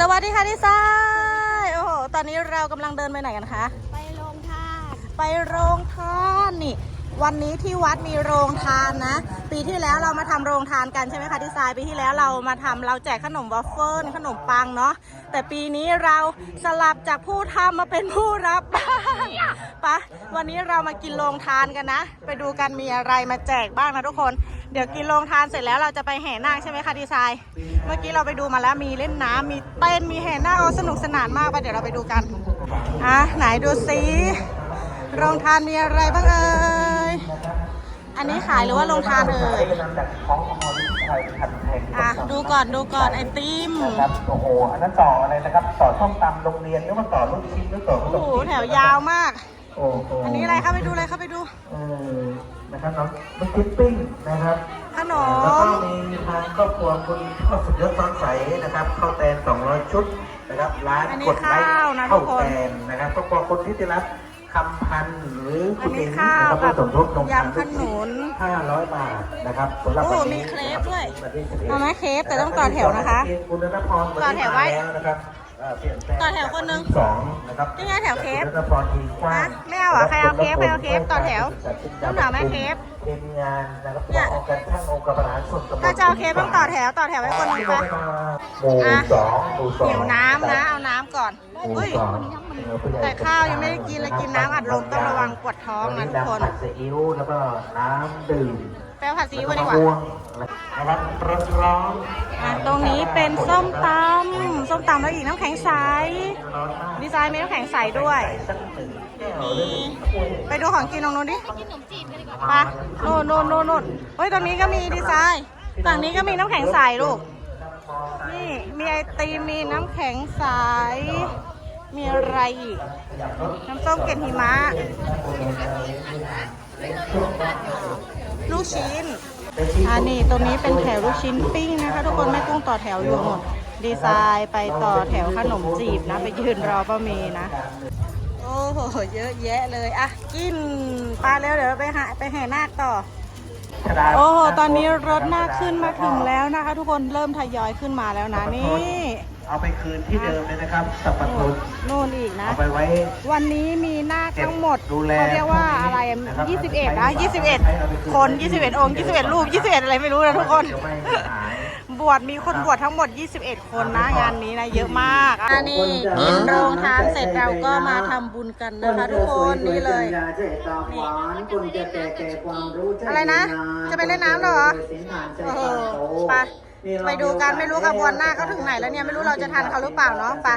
สวัสดีค่ะนิไซน์โอ้โห ตอนนี้เรากำลังเดินไปไหนกันคะ ไปโรงทาน ไปโรงทานนี่ วันนี้ที่วัดมีโรงทานนะ ปีที่แล้วเรามาทำโรงทานกันใช่ไหมคะดีไซน์ปีที่แล้วเรามาทำเราแจกขนมวอฟเฟิลขนมปังเนาะแต่ปีนี้เราสลับจากผู้ทำมาเป็นผู้รับปะวันนี้เรามากินโรงทานกันนะ ไปดูกันมีอะไรมาแจกบ้างนะทุกคน เดี๋ยวกินโรงทานเสร็จแล้วเราจะไปแห่นาคใช่ไหมคะดีไซน์ เมื่อกี้เราไปดูมาแล้วมีเล่นน้ำมีเต้นมีแห่นาคเอาสนุกสนานมากไปเดี๋ยวเราไปดูกันอะไหนดูซิโรงทานมีอะไรบ้างเอ่ย อันนี้ขายหรือว่าโรงทานเอ่ยนำจากท้องขโมยไทยพันแห่งอะดูก่อนดูก่อนไอติมนะครับโอ้โหอันนั้นต่ออะไรนะครับต่อช่องตำโรงเรียนหรือว่าต่อลูกชิ้นหรือต่อขนโอ้มโหจีนแถวยาวมากโอ้โหอันนี้อะไรเข้าไปดูเลยเข้าไปดูเออนะครับน้องลูกชิ้นปิ้งนะครับขนแล้วก็มมีทางครอบครัวคุณพ่อสุดยอดซ้อนใสนะครับข้าวแตน200ชุดนะครับร้านอันนี้กดไลค์ข้าวนะข้าวทุกคนแตนนะครับครอบครัวคุณที่ได้รับ คำพันธ์หรืออัคุนณนี้เองข้าวนะครับกับก็สมทบลงยำขนุน500บาทนะครับสำหรับโอ้วันมีนี้เครปด้วยวันที่11เอาไหมเครปแต่ต้องต่อแถวนะคะ คุณธนพรต่อแถวไว้นนี้มาแล้วนะครับ เอ่อเปลี่ยนแปลงต่อแถวคนหนึ่งสองนะครับนี่ไงแถวเครปคุณธนพรทีกว้างฮะไม่เอาเหรอใครเอาเครปใครเอาเครปต่อแถวต้องหาไหมเครปเป็นงานนะครับเนี่ยองค์การช่างองค์การบริหารส่วนตำบลถ้าจะเอาเครปต้องต่อแถวต่อแถวไว้คนหนึงไปหมู่อะสองหมู่สองหิวน้ำนะเอาน้ำก่อนหมู่เฮ้ยสองแต่ข้าวยังไม่ได้กินเลยกินน้ำอัดลมต้องระวังปวดท้องนะทุกคนำผัดซีอิ๊วแล้วก็น้ำดื่ม แปลผัดซีอิ๊วดีกว่าแล้ม่วงนะครับร้อนๆอะตรงนี้เป็นส้มตำส้มตำแล้วอีกน้ำแข็งใสร้อนมากดีไซน์มีน้ำแข็งใสด้วยสักหนึ่งแก้วมีหรือหนึ่งถ้วยไปดูของกินตรงนู้นดิกินขนมจีนกันดีกว่าไปโน่นโน่นโน่นโน่นเฮ้ยตรงนี้ก็มีดีไซน์ ฝั่งนี้ก็มีน้ำแข็งใสลูก นี่มีไอติมมีน้ำแข็งใส มีอะไรอีก น้ำส้มเกล็ดหิมะ ลูกชิ้นอันนี้ตรงนี้เป็นแถวลูกชิ้นปิ้งนะคะ ทุกคนแม่กุ้งต่อแถวอยู่หมดดีไซน์ไปต่อแถวขนมจีบนะ ไปยืนรอป้าเมย์นะ โอ้โห เยอะแยะเลย อะ กินปลาแล้วเดี๋ยวไปหาไปแห่นาคต่อ โอ้โห ตอนนี้รถนาคขึ้นมาถึงแล้วนะคะ ทุกคนเริ่มทยอยขึ้นมาแล้วนะนี่ เอาไปคืนที่เดิมเลยนะครับสับปะรดนู่นอีกนะ เอาไปไว้ วันนี้มีนาคทั้งหมดดูแลเขาเรียกว่าอะไรนะครับ21นะ21 คน 21 องค์ 21 รูป 21 อะไรไม่รู้นะทุกคน เดี๋ยวไม่หาย บวชมีคนบวชทั้งหมด 21 คนนะงานนี้นะเยอะมากอันนี้กินโรงทานเสร็จเราก็มาทำบุญกันนะคะทุกคนนี่เลยหวานคนจะแก่แก่ความรู้ใจอะไรนะ จะไปเล่นน้ำเหรอโอ้โหไปไปดูกันไม่รู้ขบวนหน้าเขาถึงไหนแล้วเนี่ยไม่รู้เราจะทันเขาหรือเปล่าเนาะไป